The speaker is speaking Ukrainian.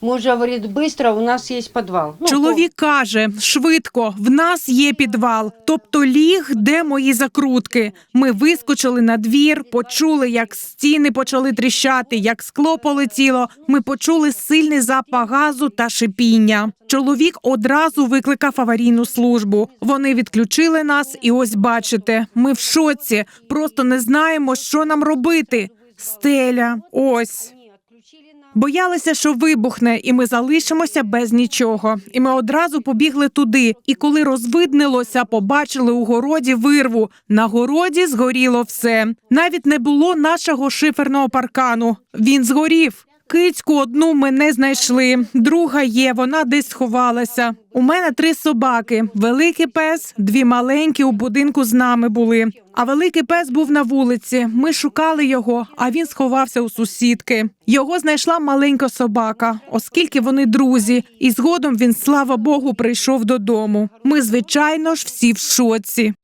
Муж говорит, быстро, у нас есть подвал. Ну, Чоловік каже: швидко, в нас є підвал, тобто ліг, де мої закрутки. Ми вискочили на двір, почули, як стіни почали тріщати, як скло полетіло. Ми почули сильний запах газу та шипіння. Чоловік одразу викликав аварійну службу. Вони відключили нас, і ось бачите, ми в шоці, просто не знаємо, що нам робити. Стеля, ось. Боялися, що вибухне, і ми залишимося без нічого. І ми одразу побігли туди. І коли розвиднилося, побачили у городі вирву. На городі згоріло все. Навіть не було нашого шиферного паркану. Він згорів. Кицьку одну ми не знайшли. Друга є, вона десь сховалася. У мене три собаки: великий пес, дві маленькі у будинку з нами були. А великий пес був на вулиці. Ми шукали його, а він сховався у сусідки. Його знайшла маленька собака, оскільки вони друзі, і згодом він, слава Богу, прийшов додому. Ми, звичайно ж, всі в шоці.